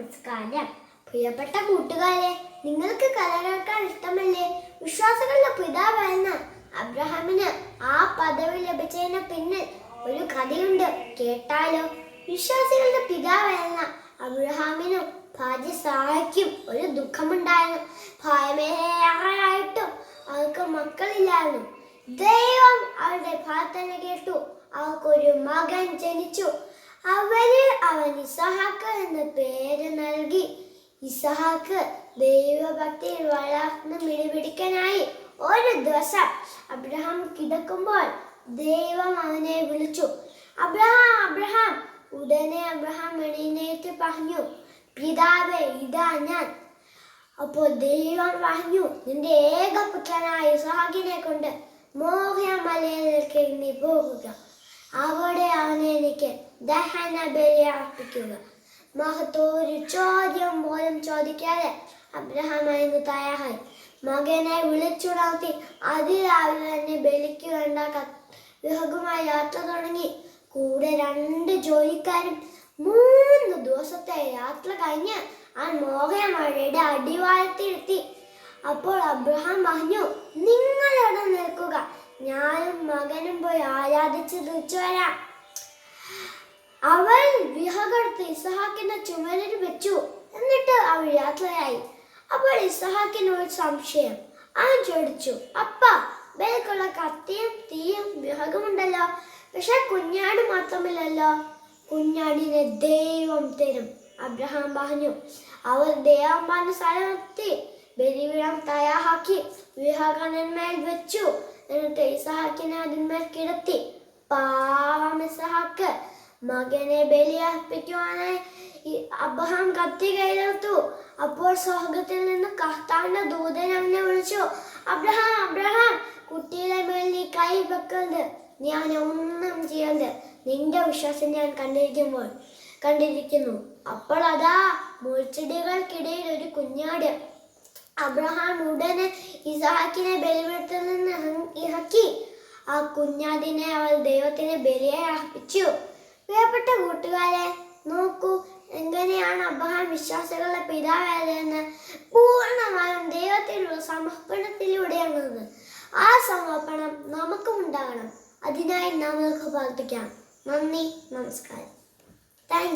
നമസ്കാരം പ്രിയപ്പെട്ട കൂട്ടുകാരെ നിങ്ങൾക്ക് കഥ കേൾക്കാൻ ഇഷ്ടമല്ലേ? വിശ്വാസങ്ങളുടെ പിതാവായിരുന്ന അബ്രഹാമിന് ആ പദവി ലഭിച്ചതിന് പിന്നിൽ ഒരു കഥയുണ്ട്. കേട്ടാലോ? വിശ്വാസികളുടെ പിതാവായിരുന്ന അബ്രഹാമിനും ഭാര്യ സാറയ്ക്കും ഒരു ദുഃഖമുണ്ടായിരുന്നു. ഭയമേറെയായിട്ടും അവർക്ക് മക്കളില്ലായിരുന്നു. ദൈവം അവരുടെ പ്രാർത്ഥന കേട്ടു. അവർക്കൊരു മകൻ ജനിച്ചു. അവന് അവൻ ഇസഹാക്ക് എന്ന പേര് നൽകി. ഇസഹാക്ക് ദൈവഭക്തിയിൽ വളർന്ന് മിടിപിടിക്കാനായി ഒരു ദിവസം അബ്രഹാം കിടക്കുമ്പോൾ ദൈവം അവനെ വിളിച്ചു. അബ്രഹാം അബ്രഹാം ഉടനെ അബ്രഹാം എണീനേറ്റ് പറഞ്ഞു പിതാവേ ഇതാ ഞാൻ. അപ്പോൾ ദൈവം പറഞ്ഞു നിന്റെ ഏകപുത്രനായ ഇസഹാക്കിനെ കൊണ്ട് മോഹ്യ മലയിലേക്ക് നീ പോകുക അവിടെ അവനെ എനിക്ക് ദഹന ബലി അർപ്പിക്കുക. മഹത്തൊരു ചോദ്യം പോലും ചോദിക്കാതെ അബ്രഹാം അതിന് തയ്യാറായി. മകനെ വിളിച്ചുണർത്തി അതിരാവിലെ തന്നെ ബലിക്ക് വേണ്ട വിഹകുമായി യാത്ര തുടങ്ങി. കൂടെ രണ്ട് ജോലിക്കാരും മൂന്ന് ദിവസത്തെ യാത്ര കഴിഞ്ഞ് ആ മോഹയമഴയുടെ അടിവാരത്തിലെത്തി. അപ്പോൾ അബ്രഹാം പറഞ്ഞു ആരാധിച്ച് തിരിച്ചു വരാം അവൾ വിഹകടുത്ത് ഇസഹാക്കിന്റെ ചുമലിൽ വെച്ചു. എന്നിട്ട് അവൾ യാത്രയായി. അപ്പോൾ ഇസഹാക്കിന് ഒരു സംശയം. അവൻ ചോദിച്ചു അപ്പ ബേക്കുള്ള കത്തിയും തീയും വിഹകമുണ്ടല്ലോ പക്ഷെ കുഞ്ഞാട് മാത്രമില്ലല്ലോ. കുഞ്ഞാടിനെ ദൈവം തരും അബ്രഹാം പറഞ്ഞു. അവർ ദൈവം പറഞ്ഞ സ്ഥലമെത്തി ബലിപീഠം തയ്യാറാക്കി വിഹാകനന്മേൽ വെച്ചു എന്നിട്ട് ഇസഹാക്കിനെ അതിന്മേൽ കിടത്തി പാവം ഇസഹാക്ക് മകനെ ബലിയർപ്പിക്കുവാനായി അബ്രഹാം കത്തി കയ്യിലെടുത്തു അപ്പോൾ സ്വർഗത്തിൽ നിന്ന് കർത്താവിന്റെ ദൂതൻ അവനെ വിളിച്ചു അബ്രഹാം അബ്രഹാം കുട്ടിയുടെ മേൽ നീ കൈ വെക്കരുത് ഞാൻ ഒന്നും ചെയ്യരുത് നിന്റെ വിശ്വാസം ഞാൻ കണ്ടിരിക്കുമ്പോൾ കണ്ടിരിക്കുന്നു അപ്പോൾ അതാ മുൾച്ചെടികൾക്കിടയിൽ ഒരു കുഞ്ഞാട് അബ്രഹാം ഉടനെ ഇസഹാക്കിനെ ബലിപീഠത്തിൽ നിന്ന് ഇറ- ഇറക്കി ആ കുഞ്ഞാദിനെ അവൾ ദൈവത്തിന് ബലിയെ അർപ്പിച്ചു. പ്രിയപ്പെട്ട കൂട്ടുകാരെ നോക്കൂ എങ്ങനെയാണ് അബ്രഹാം വിശ്വാസികളുടെ പിതാവായതെന്ന് പൂർണമായും ദൈവത്തിലുള്ള സമർപ്പണത്തിലൂടെയാണത് ആ സമർപ്പണം നമുക്കും ഉണ്ടാകണം. അതിനായി നമ്മൾക്ക് പ്രാർത്ഥിക്കാം. നന്ദി നമസ്കാരം. താങ്ക്